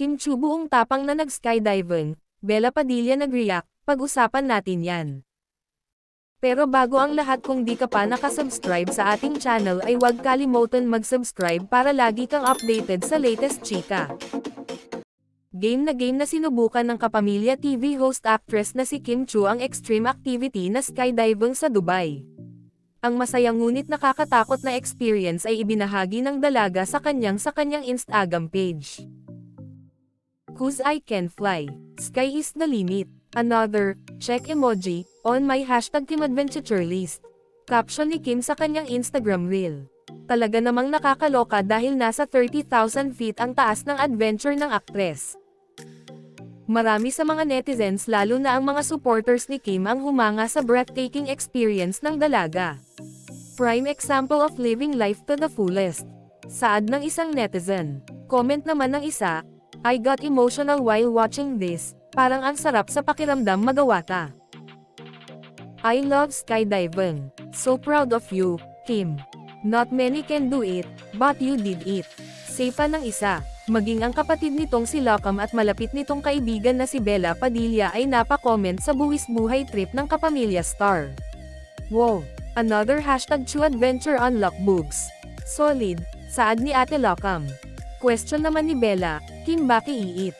Kim Chu buong tapang na nag-skydiving, Bella Padilla nag-react, pag-usapan natin yan. Pero bago ang lahat kung di ka pa nakasubscribe sa ating channel ay huwag kalimutan mag-subscribe para lagi kang updated sa latest chika. Game na game na sinubukan ng Kapamilya TV host actress na si Kim Chu ang extreme activity na skydiving sa Dubai. Ang masaya ngunit nakakatakot na experience ay ibinahagi ng dalaga sa kanyang sa kanyang Instagram page. Cause I can fly. Sky is the limit. Another, check emoji, on my hashtag Kim Adventure list. Caption ni Kim sa kanyang Instagram reel. Talaga namang nakakaloka dahil nasa 30,000 feet ang taas ng adventure ng aktres. Marami sa mga netizens lalo na ang mga supporters ni Kim ang humanga sa breathtaking experience ng dalaga. Prime example of living life to the fullest. Saad ng isang netizen. Comment naman ng isa, I got emotional while watching this, parang ang sarap sa pakiramdam magawa ta. I love skydiving. So proud of you, Kim. Not many can do it, but you did it. Say pa ng isa, maging ang kapatid nitong si Lockham at malapit nitong kaibigan na si Bella Padilla ay napakomment sa buwis buhay trip ng kapamilya star. Wow! Another hashtag Chu Adventure Unlock Books. Solid, saad ni Ate Lockham. Question naman ni Bella, Kim Baki iit.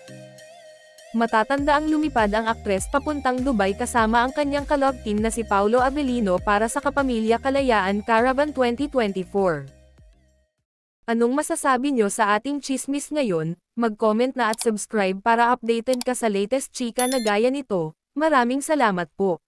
Matatanda ang lumipad ang aktres papuntang Dubai kasama ang kanyang kalog team na si Paulo Avellino para sa Kapamilya Kalayaan Caravan 2024. Anong masasabi nyo sa ating chismis ngayon? Mag-comment na at subscribe para updated ka sa latest chika na gaya nito. Maraming salamat po.